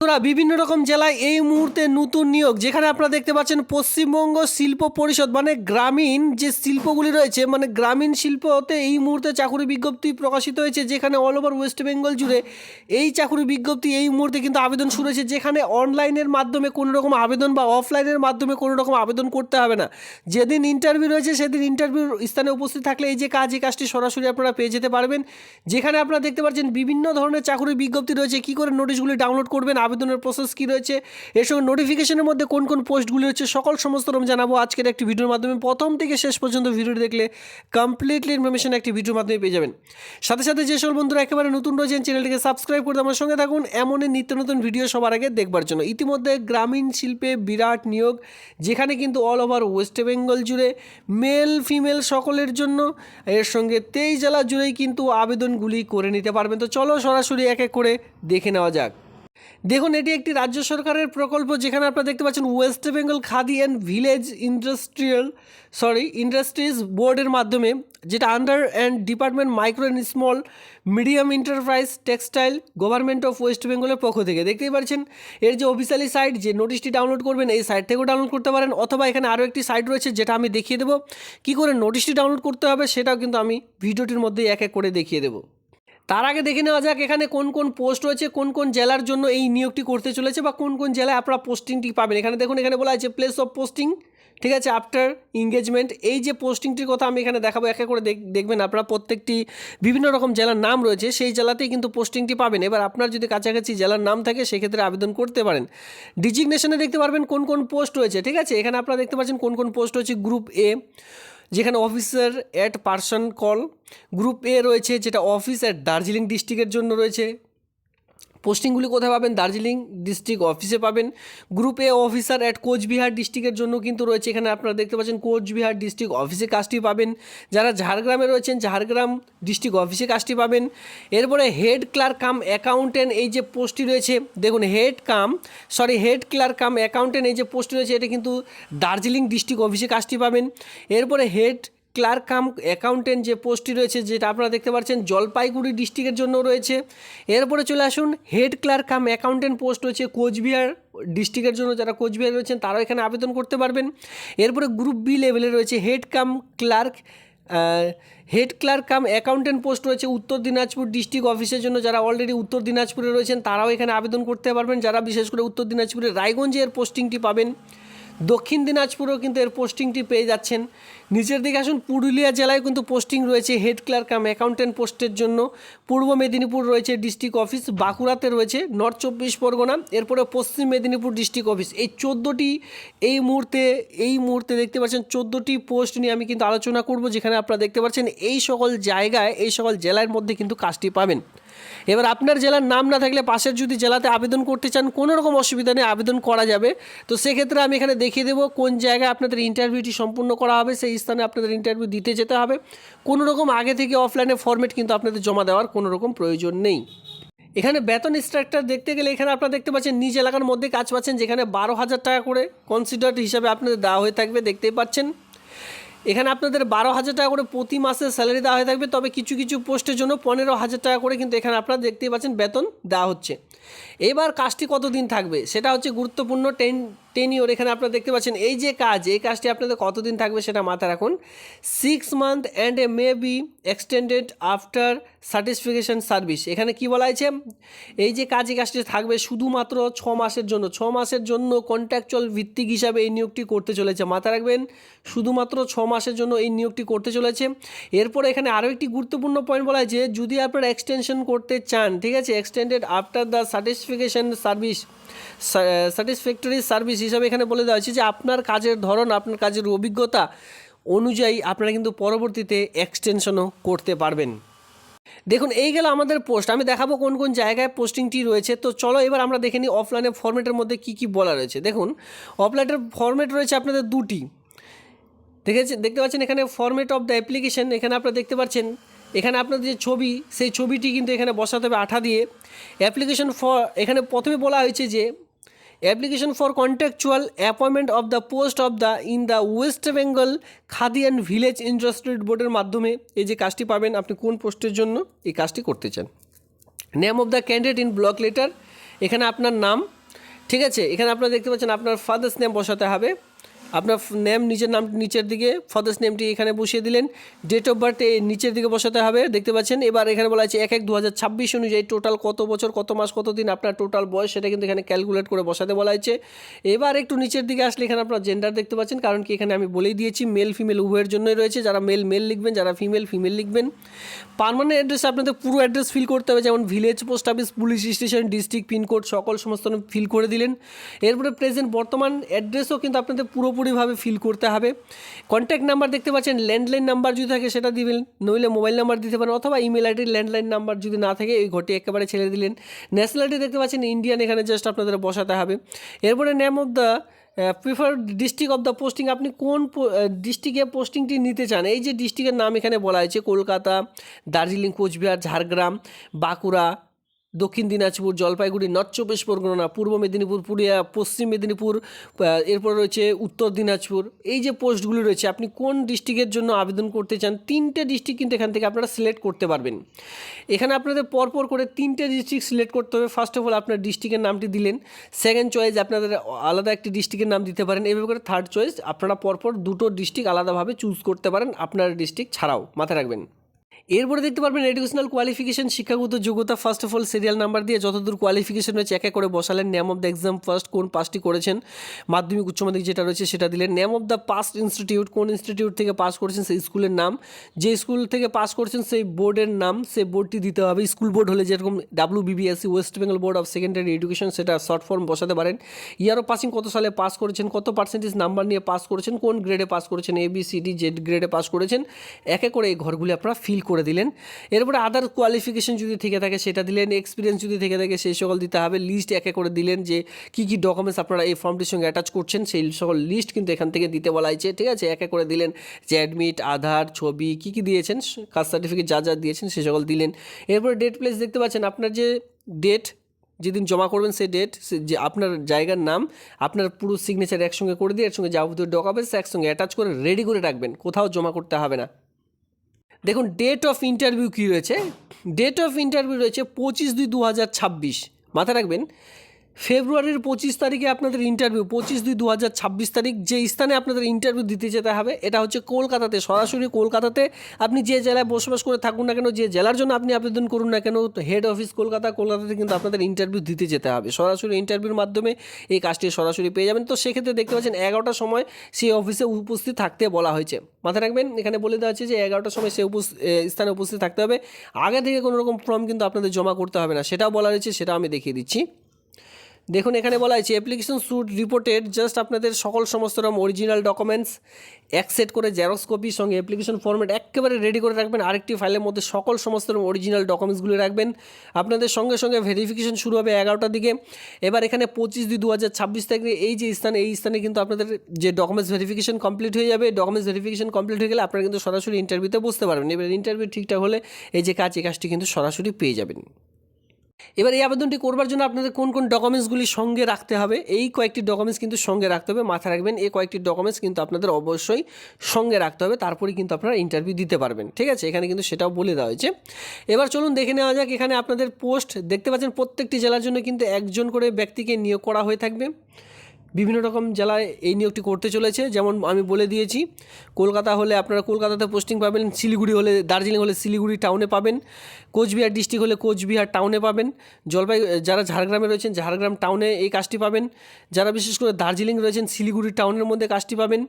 বন্ধুরা, বিভিন্ন রকম জেলায় এই মুহূর্তে নতুন নিয়োগ। যেখানে আপনারা দেখতে পাচ্ছেন পশ্চিমবঙ্গ শিল্প পরিষদ মানে গ্রামীণ যে শিল্পগুলি রয়েছে মানে গ্রামীণ শিল্পতে এই মুহূর্তে চাকরি বিজ্ঞপ্তি প্রকাশিত হয়েছে, যেখানে অল ওভার ওয়েস্ট বেঙ্গল জুড়ে এই চাকরি বিজ্ঞপ্তি এই মুহূর্তে কিন্তু আবেদন শুরু হয়েছে, যেখানে অনলাইনের মাধ্যমে কোনো রকম আবেদন বা অফলাইনের মাধ্যমে কোনো রকম আবেদন করতে হবে না। যেদিন ইন্টারভিউ রয়েছে, সেদিন ইন্টারভিউর স্থানে উপস্থিত থাকলে এই যে কাজ, এই কাজটি সরাসরি আপনারা পেয়ে যেতে পারবেন। যেখানে আপনারা দেখতে পাচ্ছেন বিভিন্ন ধরনের চাকরি বিজ্ঞপ্তি রয়েছে, কী করে নোটিশগুলি ডাউনলোড করবেন আবেদনের প্রসেস কী রয়েছে? এর সঙ্গে নোটিফিকেশনের মধ্যে কোন কোন পোস্টগুলি রয়েছে, সকল সমস্ত রকম জানাব আজকের একটি ভিডিওর মাধ্যমে। প্রথম থেকে শেষ পর্যন্ত ভিডিওটি দেখলে কমপ্লিটলি ইনফরমেশন একটি ভিডিওর মাধ্যমে পেয়ে যাবেন। সাথে সাথে যে সকল বন্ধুরা একেবারে নতুন রয়েছেন চ্যানেলটিকে সাবস্ক্রাইব করে আমার সঙ্গে থাকুন, এমনই নিত্য নতুন ভিডিও সবার আগে দেখবার জন্য। ইতিমধ্যে গ্রামীণ শিল্পে বিরাট নিয়োগ, যেখানে কিন্তু অল ওভার ওয়েস্ট বেঙ্গল জুড়ে মেল ফিমেল সকলের জন্য এর সঙ্গে তেইশ জেলা জুড়েই কিন্তু আবেদনগুলি করে নিতে পারবেন। তো চলো সরাসরি এক এক করে দেখে নেওয়া যাক। দেখুন, এটি একটি রাজ্য সরকারের প্রকল্প যেখানে আপনারা দেখতে পাচ্ছেন West Bengal khadi and village industrial sorry industries বোর্ডের মাধ্যমে, যেটা under and department micro and small medium enterprise textile government of West বেঙ্গলের পক্ষ থেকে। দেখতেই পাচ্ছেন, এর যে অফিসিয়ালি সাইট যে নোটিশটি ডাউনলোড করবেন, এই সাইট থেকেও ডাউনলোড করতে পারেন, অথবা এখানে আরও একটি সাইট রয়েছে, যেটা আমি দেখিয়ে দেবো। কী করে নোটিশটি ডাউনলোড করতে হবে, সেটাও কিন্তু আমি ভিডিওটির মধ্যে এক এক করে দেখিয়ে দেবো। তার আগে দেখে নেওয়া যাক এখানে কোন কোন পোস্ট রয়েছে, কোন কোন জেলার জন্য এই নিয়োগটি করতে চলেছে বা কোন কোন জেলায় আপনারা পোস্টিংটি পাবেন। এখানে দেখুন, এখানে বলা আছে প্লেস অফ পোস্টিং ঠিক আছে? আফটার এঙ্গেজমেন্ট এই যে পোস্টিংটির কথা আমি এখানে দেখাবো, এক করে দেখ- দেখবেন আপনারা প্রত্যেকটি বিভিন্ন রকম জেলার নাম রয়েছে, সেই জেলাতেই কিন্তু পোস্টিংটি পাবেন। এবার আপনার যদি কাছাকাছি জেলার নাম থাকে, সেক্ষেত্রে আবেদন করতে পারেন। ডিজিগনেশনে দেখতে পারবেন কোন কোন পোস্ট রয়েছে, ঠিক আছে? এখানে আপনারা দেখতে পাচ্ছেন কোন কোন পোস্ট রয়েছে গ্রুপ এ যেখানে officer at person call group A রয়েছে, যেটা অফিস অ্যাট দার্জিলিং ডিস্ট্রিক্টের জন্য রয়েছে। পোস্টিংগুলি কোথায় পাবেন? দার্জিলিং ডিস্ট্রিক্ট অফিসে পাবেন। Group A officer at Cooch Behar ডিস্ট্রিক্টের জন্য কিন্তু রয়েছে। এখানে আপনারা দেখতে পাচ্ছেন কোচবিহার ডিস্ট্রিক্ট অফিসে কাজটি পাবেন। যারা ঝাড়গ্রামে রয়েছেন, ঝাড়গ্রাম ডিস্ট্রিক্ট অফিসে কাজটি পাবেন। এরপরে হেড ক্লার্ক কাম অ্যাকাউন্টেন্ট এই যে পোস্টটি রয়েছে, দেখুন head cum sorry head clerk cum accountant এই যে পোস্টটি রয়েছে, এটা কিন্তু দার্জিলিং ডিস্ট্রিক্ট অফিসে কাজটি পাবেন। এরপরে হেড ক্লার্ক কাম অ্যাকাউন্টেন্ট যে পোস্টটি রয়েছে, যেটা আপনারা দেখতে পাচ্ছেন, জলপাইগুড়ি ডিস্ট্রিক্টের জন্য রয়েছে। এরপরে চলে আসুন, head clerk cum accountant post রয়েছে কোচবিহার ডিস্ট্রিক্টের জন্য। যারা কোচবিহার রয়েছেন, তারাও এখানে আবেদন করতে পারবেন। এরপরে গ্রুপ বি লেভেলে রয়েছে head cum clerk head clerk cum accountant post রয়েছে উত্তর দিনাজপুর ডিস্ট্রিক্ট অফিসের জন্য। যারা অলরেডি উত্তর দিনাজপুরে রয়েছেন, তারাও এখানে আবেদন করতে পারবেন। যারা বিশেষ করে উত্তর দিনাজপুরের রায়গঞ্জে এর পোস্টিংটি পাবেন। দক্ষিণ দিনাজপুরেও কিন্তু এর পোস্টিংটি পেয়ে যাচ্ছেন। নিচের দিকে আসুন, পুরুলিয়া জেলায় কিন্তু পোস্টিং রয়েছে হেড ক্লার্ক কাম অ্যাকাউন্টেন্ট পোস্টের জন্য। পূর্ব মেদিনীপুর রয়েছে ডিস্ট্রিক্ট অফিস, বাঁকুড়াতে রয়েছে নর্থ চব্বিশ পরগনা, এরপরে পশ্চিম মেদিনীপুর ডিস্ট্রিক্ট অফিস। এই চোদ্দোটি এই মুহূর্তে এই মুহূর্তে দেখতে পাচ্ছেন, চোদ্দোটি পোস্ট নিয়ে আমি কিন্তু আলোচনা করব, যেখানে আপনারা দেখতে পাচ্ছেন এই সকল জায়গায়, এই সকল জেলার মধ্যে কিন্তু কাজটি পাবেন। এবার আপনার জেলার নাম না থাকলে পাশের যদি জেলাতে আবেদন করতে চান, কোনো রকম অসুবিধা নেই, আবেদন করা যাবে। তো সেক্ষেত্রে আমি এখানে দেখিয়ে দেবো কোন জায়গায় আপনাদের ইন্টারভিউটি সম্পূর্ণ করা হবে, সেই স্থানে আপনাদের ইন্টারভিউ দিতে যেতে হবে। কোনো রকম আগে থেকে অফলাইনে ফর্মেট কিন্তু আপনাদের জমা দেওয়ার কোনো রকম প্রয়োজন নেই। এখানে বেতন স্ট্রাকচার দেখতে গেলে এখানে আপনারা দেখতে পাচ্ছেন, নিজ এলাকার মধ্যে কাজ পাচ্ছেন, যেখানে বারো হাজার টাকা করে কনসিডার্ড হিসাবে আপনাদের দেওয়া হয়ে থাকবে, দেখতেই পাচ্ছেন। এখানে আপনাদের বারো হাজার টাকা করে প্রতি মাসে স্যালারি দেওয়া হয়ে থাকবে, তবে কিছু কিছু পোস্টের জন্য পনেরো হাজার টাকা করে কিন্তু এখানে আপনারা দেখতেই পাচ্ছেন বেতন দেওয়া হচ্ছে। এবার কাজটি কতদিন থাকবে? সেটা হচ্ছে গুরুত্বপূর্ণ টেন টেন ইয়ার, এখানে আপনারা দেখতে পাচ্ছেন এই যে কাজ, এই কাজটি আপনাদের কতদিন থাকবে সেটা মাথায় রাখুন। Six month and a may be extended after certification service এখানে কি বলা হয়েছে? এই যে কাজ, এই কাজটি থাকবে শুধুমাত্র ছ মাসের জন্য। ছ মাসের জন্য কন্ট্রাকচুয়াল ভিত্তিক হিসাবে এই নিয়োগটি করতে চলেছে। মাথায় রাখবেন, শুধুমাত্র ছ মাসের জন্য এই নিয়োগটি করতে চলেছে। এরপর এখানে আরও একটি গুরুত্বপূর্ণ পয়েন্ট বলা হয়েছে, যদি আপনারা এক্সটেনশন করতে চান, ঠিক আছে? Extended after the certification service satisfactory service হিসাবে এখানে বলে দেওয়া হয়েছে যে আপনার কাজের ধরন, আপনার কাজের অভিজ্ঞতা অনুযায়ী আপনারা কিন্তু পরবর্তীতে এক্সটেনশনও করতে পারবেন। দেখুন, এই গেল আমাদের পোস্ট আমি দেখাবো কোন কোন জায়গায় পোস্টিংটি রয়েছে। তো চলো এবার আমরা দেখে নিই অফলাইনে ফর্মেটের মধ্যে কী কী বলা রয়েছে। দেখুন অফলাইনের ফর্মেট রয়েছে আপনাদের দুটি। দেখেছে, দেখতে পাচ্ছেন এখানে ফরম্যাট অফ দ্য অ্যাপ্লিকেশন এখানে আপনারা দেখতে পাচ্ছেন, এখানে আপনাদের যে ছবি, সেই ছবিটি কিন্তু এখানে বসাতে হবে আঠা দিয়ে। অ্যাপ্লিকেশন ফর এখানে প্রথমে বলা হয়েছে যে application for contractual appointment of the post of the in the West Bengal khadi and village industries বোর্ডের মাধ্যমে এই যে কাজটি পাবেন আপনি কোন পোস্টের জন্য এই কাজটি করতে চান। Name of the candidate in block letter এখানে আপনার নাম, ঠিক আছে? এখানে আপনারা দেখতে পাচ্ছেন আপনার ফাদার্স নেম বসাতে হবে। আপনার নেম নিচের নাম, নিচের দিকে ফাদার্স নেমটি এখানে বসিয়ে দিলেন। ডেট অফ বার্থ নিচের দিকে বসাতে হবে, দেখতে পাচ্ছেন। এবার এখানে বলা আছে এক এক দু অনুযায়ী টোটাল কত বছর, কত মাস কত দিন আপনার টোটাল বয়স, সেটা কিন্তু এখানে ক্যালকুলেট করে বসাতে বলা হয়েছে। এবার একটু নিচের দিকে আসলে এখানে আপনার জেন্ডার দেখতে পাচ্ছেন, কারণ কি এখানে আমি বলেই দিয়েছি মেল ফিমেল উভয়ের জন্যই রয়েছে। যারা মেল মেল লিখবেন, যারা ফিমেল ফিমেল লিখবেন। পারমানেন্ট অ্যাড্রেস আপনাদের পুরো অ্যাড্রেস ফিল করতে হবে, যেমন village post office police station district pincode সকল সমস্ত ফিল করে দিলেন। এরপরে প্রেজেন্ট বর্তমান অ্যাড্রেসও কিন্তু আপনাদের পুরোপুরিভাবে ফিল করতে হবে। কন্ট্যাক্ট নাম্বার দেখতে পাচ্ছেন ল্যান্ডলাইন নাম্বার যদি থাকে সেটা দিবেন নইলে মোবাইল নাম্বার দিতে পারেন অথবা ইমেল আইডির ল্যান্ডলাইন নাম্বার যদি না থাকে, এই ঘরটি একেবারে ছেড়ে দিলেন। ন্যাশনালিটি দেখতে পাচ্ছেন ইন্ডিয়ান এখানে জাস্ট আপনাদের বসাতে হবে। এরপরে name of the prefer district of the posting আপনি কোন ডিস্ট্রিক্টে পোস্টিংটি নিতে চান? এই যে ডিস্ট্রিক্টের নাম এখানে বলা হয়েছে, কলকাতা, দার্জিলিং, কোচবিহার, ঝাড়গ্রাম, বাঁকুড়া দক্ষিণ দিনাজপুর, জলপাইগুড়ি, নর্থ চব্বিশ পরগনা, পূর্ব মেদিনীপুর পুরিয়া পশ্চিম মেদিনীপুর এরপর রয়েছে উত্তর দিনাজপুর। এই যে পোস্টগুলি রয়েছে, আপনি কোন ডিস্ট্রিক্টের জন্য আবেদন করতে চান? তিনটে ডিস্ট্রিক্ট কিন্তু এখান থেকে আপনারা সিলেক্ট করতে পারবেন। এখানে আপনাদের পরপর করে তিনটে ডিস্ট্রিক্ট সিলেক্ট করতে হবে। ফার্স্ট অফ অল আপনার ডিস্ট্রিক্টের নামটি দিলেন। সেকেন্ড চয়েস আপনাদের আলাদা একটি ডিস্ট্রিক্টের নাম দিতে পারেন। এভাবে করে থার্ড চয়েস আপনারা পরপর দুটো ডিস্ট্রিক্ট আলাদাভাবে চুজ করতে পারেন। আপনার ডিস্ট্রিক্ট ছাড়াও মাথায় রাখবেন। এরপরে দেখতে পারবেন এডুকেশনাল কোয়ালিফিকেশন শিক্ষাগত যোগ্যতা first of all serial number দিয়ে যতদূর কোয়ালিফিকেশন রয়েছে, এক করে বসালেন। Name of the exam first কোন পাসটি করেছেন? মাধ্যমিক, উচ্চ মাধ্যমিক যেটা রয়েছে, সেটা দিলেন। Name of the past institute কোন ইনস্টিটিউট থেকে পাস করেছেন, সেই স্কুলের নাম। যে স্কুল থেকে পাস করেছেন, সেই বোর্ডের নাম, সেই বোর্ডটি দিতে হবে। স্কুল বোর্ড হলে যেরকম W BBSE West Bengal board of secondary education সেটা শর্ট ফর্ম বসাতে পারেন। ইয়ার অফ পাসিং কত সালে পাস করেছেন? কত পার্সেন্টেজ নাম্বার নিয়ে পাস করেছেন? কোন গ্রেডে পাস করেছেন? A B C D Z গ্রেডে পাস করেছেন? এক এক করে এই ঘরগুলি আপনারা ফিল করে দিলেন। এরপরে আদার কোয়ালিফিকেশন যদি থেকে থাকে সেটা দিলেন এক্সপিরিয়েন্স যদি থেকে থাকে সেই সকল দিতে হবে। লিস্ট একে করে দিলেন যে কী কী ডকুমেন্টস আপনারা এই ফর্মটির সঙ্গে অ্যাটাচ করছেন, সেই সকল লিস্ট কিন্তু এখান থেকে দিতে বলা হয়েছে। ঠিক আছে? একে করে দিলেন যে অ্যাডমিট আধার ছবি, কী কী দিয়েছেন, কাস্ট সার্টিফিকেট যা যা দিয়েছেন সে সকল দিলেন। এরপরে ডেট প্লেস দেখতে পাচ্ছেন, আপনার যে ডেট যেদিন জমা করবেন সেই ডেট যে আপনার জায়গার নাম, আপনার পুরো সিগনেচার একসঙ্গে করে দিয়ে এর সঙ্গে যাবতীয় ডকুমেন্টস একসঙ্গে অ্যাটাচ করে রেডি করে রাখবেন। কোথাও জমা করতে হবে না। দেখুন ডেট অফ ইন্টারভিউ কী রয়েছে? ডেট অফ ইন্টারভিউ রয়েছে পঁচিশ দুই দু হাজার ছাব্বিশ। মাথায় রাখবেন ফেব্রুয়ারির পঁচিশ তারিখে আপনাদের ইন্টারভিউ পঁচিশ দুই দু হাজার ছাব্বিশ তারিখ যে স্থানে আপনাদের ইন্টারভিউ দিতে যেতে হবে, এটা হচ্ছে কলকাতাতে, সরাসরি কলকাতাতে। আপনি যে জেলায় বসবাস করে থাকুন না কেন, যে জেলার জন্য আপনি আবেদন করুন না কেন হেড অফিস কলকাতা, কলকাতাতে কিন্তু আপনাদের ইন্টারভিউ দিতে যেতে হবে। সরাসরি ইন্টারভিউর মাধ্যমে এই কাজটি সরাসরি পেয়ে যাবেন। তো সেক্ষেত্রে দেখতে পাচ্ছেন এগারোটার সময় সেই অফিসে উপস্থিত থাকতে বলা হয়েছে। মাথায় রাখবেন, এখানে বলে দেওয়া হচ্ছে যে এগারোটার সময় সে স্থানে উপস্থিত থাকতে হবে। আগে থেকে কোনো রকম ফর্ম কিন্তু আপনাদের জমা করতে হবে না। সেটাও বলা রয়েছে সেটা আমি দেখিয়ে দিচ্ছি। দেখুন, এখানে বলা হয়েছে অ্যাপ্লিকেশন শুড রিপোর্টেড জাস্ট আপনাদের সকল সমস্ত রকম অরিজিনাল ডকুমেন্টস এক সেট করে জেরক্স কপির সঙ্গে অ্যাপ্লিকেশন ফর্মেট একেবারে রেডি করে রাখবেন। আরেকটি ফাইলের মধ্যে সকল সমস্ত রকম অরিজিনাল ডকুমেন্টসগুলো রাখবেন। আপনাদের সঙ্গে সঙ্গে ভেরিফিকেশন শুরু হবে এগারোটার দিকে। এবার এখানে পঁচিশ দুই দু হাজার ছাব্বিশ তারিখে এই যে স্থানে, এই স্থানে কিন্তু আপনাদের যে ডকুমেন্টস ভেরিফিকেশন কমপ্লিট হয়ে যাবে ডকুমেন্টস ভেরিফিকেশন কমপ্লিট হয়ে গেলে আপনারা কিন্তু সরাসরি ইন্টারভিউতে বসতে পারবেন। এবার ইন্টারভিউ ঠিকঠাক হলে এই যে কাজ, এই কাজটি কিন্তু সরাসরি পেয়ে যাবেন। এবার এই আবেদনটি করবার জন্য আপনাদের কোন কোন ডকুমেন্টসগুলি সঙ্গে রাখতে হবে? এই কয়েকটি ডকুমেন্টস কিন্তু সঙ্গে রাখতে হবে, মাথায় রাখবেন, এই কয়েকটি ডকুমেন্টস কিন্তু আপনাদের অবশ্যই সঙ্গে রাখতে হবে, তারপরে কিন্তু আপনারা ইন্টারভিউ দিতে পারবেন, ঠিক আছে? এখানে কিন্তু সেটাও বলে দেওয়া হয়েছে। এবার চলুন দেখে নেওয়া যাক, এখানে আপনাদের পোস্ট দেখতে পাচ্ছেন প্রত্যেকটি জেলার জন্য কিন্তু একজন করে ব্যক্তিকে নিয়োগ করা হয়ে থাকবে। বিভিন্ন রকম জেলায় এই নিয়োগটি করতে চলেছে। যেমন আমি বলে দিয়েছি, কলকাতা হলে আপনারা কলকাতাতে পোস্টিং পাবেন, শিলিগুড়ি হলে, দার্জিলিং হলে শিলিগুড়ি টাউনে পাবেন, কোচবিহার ডিস্ট্রিক্ট হলে কোচবিহার টাউনে পাবেন, জলপাই যারা ঝাড়গ্রামে রয়েছেন, ঝাড়গ্রাম টাউনে এই কাজটি পাবেন, যারা বিশেষ করে দার্জিলিং রয়েছেন, শিলিগুড়ি টাউনের মধ্যে কাজটি পাবেন,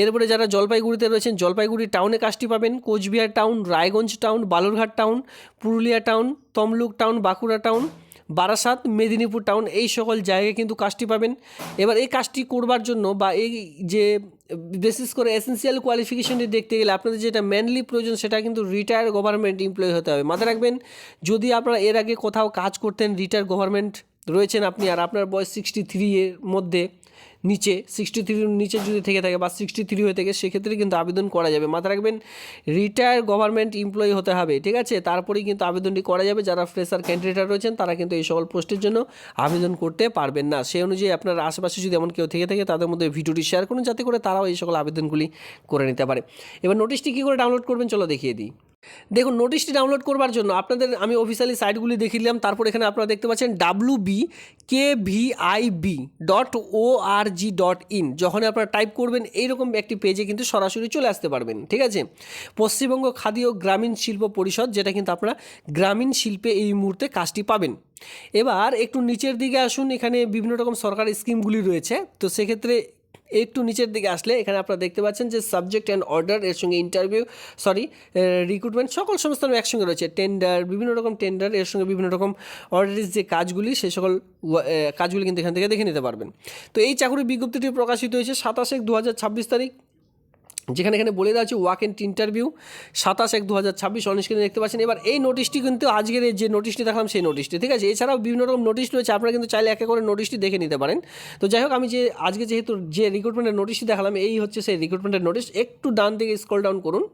এরপরে যারা জলপাইগুড়িতে রয়েছেন, জলপাইগুড়ি টাউনে কাজটি পাবেন, Coochbehar town Raiganj town Balurghat town Purulia town Tamluk town Bankura town Barasat, Medinipur town, এই সকল জায়গায় কিন্তু কাজটি পাবেন। এবার এই কাজটি করবার জন্য বা এই যে বেসিস করে এসেন্সিয়াল কোয়ালিফিকেশনটি দেখতে গেলে আপনাদের যেটা মেনলি প্রয়োজন সেটা কিন্তু রিটায়ার গভর্নমেন্ট এমপ্লয়ি হতে হবে। মাথায় রাখবেন, যদি আপনারা এর আগে কোথাও কাজ করতেন রিটায়ার গভর্নমেন্ট রয়েছেন আপনি আর আপনার বয়স সিক্সটি থ্রি এর মধ্যে, নিচে সিক্সটি থ্রির নিচে যদি থেকে থাকে বা সিক্সটি থ্রি হয়ে থাকে, সেক্ষেত্রে কিন্তু আবেদন করা যাবে। মাথায় রাখবেন রিটায়ার গভর্নমেন্ট এমপ্লয়ি হতে হবে, ঠিক আছে? তারপরেই কিন্তু আবেদনটি করা যাবে। যারা ফ্রেশার ক্যান্ডিডেট রয়েছেন, তারা কিন্তু এই সকল পোস্টের জন্য আবেদন করতে পারবেন না। সেই অনুযায়ী আপনার আশেপাশে যদি এমন কেউ থেকে থাকে, তাদের মধ্যে ভিডিওটি শেয়ার করুন, যাতে করে তারাও এই সকল আবেদনগুলি করে নিতে পারে। এবার নোটিশটি কী করে ডাউনলোড করবেন, চলো দেখিয়ে দিই। দেখুন নোটিশটি ডাউনলোড করবার জন্য আপনাদের আমি অফিসিয়ালি সাইটগুলি দেখিয়ে দিলাম, তারপর এখানে আপনারা দেখতে পাচ্ছেন W B K V I B dot O R G dot in যখন আপনারা টাইপ করবেন, এইরকম একটি পেজে কিন্তু সরাসরি চলে আসতে পারবেন, ঠিক আছে? পশ্চিমবঙ্গ খাদি ও গ্রামীণ শিল্প পরিষদ, যেটা কিন্তু আপনারা গ্রামীণ শিল্পে এই মুহূর্তে কাজটি পাবেন। এবার একটু নিচের দিকে আসুন, এখানে বিভিন্ন রকম সরকারি স্কিমগুলি রয়েছে, তো সেক্ষেত্রে একটু নিচের দিকে আসলে এখানে আপনারা দেখতে পাচ্ছেন যে সাবজেক্ট অ্যান্ড অর্ডার এর সঙ্গে ইন্টারভিউ সরি রিক্রুটমেন্ট সকল সংস্থান একসঙ্গে রয়েছে। টেন্ডার বিভিন্ন রকম টেন্ডার এর সঙ্গে বিভিন্ন রকম অর্ডারের যে কাজগুলি সেই সকল কাজগুলি কিন্তু এখান থেকে দেখে নিতে পারবেন। তো এই চাকরির বিজ্ঞপ্তিটি প্রকাশিত হয়েছে সাতাশ এক দু তারিখ। যেখানে এখানে বলে দেওয়া আছে ওয়াক এন্ড ইন্টারভিউ সাতাশ এক দু হাজার ছাব্বিশ অনিষ্কানে দেখতে পাচ্ছেন। এবার এই নোটিশটি কিন্তু আজকের যে নোটিশটি দেখলাম, সেই নোটিশটি ঠিক আছে? এছাড়াও বিভিন্ন রকম নোটিশ রয়েছে, আপনারা কিন্তু চাইলে একে করে নোটিশটি দেখে নিতে পারেন। তো যাই হোক, আমি যে আজকে যেহেতু যে রিক্রুটমেন্টের নোটিশটি দেখালাম, এই হচ্ছে সেই রিক্রুটমেন্টের নোটিশ একটু ডান দিকে স্ক্রল ডাউন করুন।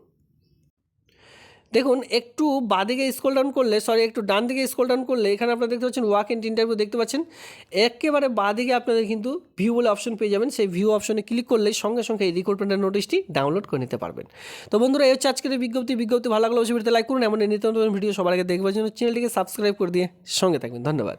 দেখুন, একটু বাঁদিকে স্কোল ডাউন করলে সরি একটু ডান দিকে স্কোল ডাউন করলে, এখানে আপনারা দেখতে পাচ্ছেন ওয়াক ইন্ট ইন্টারভিউ দেখতে পাচ্ছেন। একেবারে বাঁদিকে আপনাদের কিন্তু ভিউ বলে অপশন পেয়ে যাবেন। সেই ভিউ অপশনে ক্লিক করলে সঙ্গে সঙ্গে এই রিক্রুটমেন্টের নোটিশটি ডাউনলোড করে নিতে পারবেন। তো বন্ধুরা, এই হচ্ছে আজকের বিজ্ঞপ্তি। বিজ্ঞপ্তি ভালো লাগলে অবশ্যই ভিডিওতে লাইক করুন। এমন নিত্য নতুন ভিডিও সবার আগে দেখবার জন্য চ্যানেলটিকে সাবস্ক্রাইব করে দিয়ে সঙ্গে থাকবেন। ধন্যবাদ।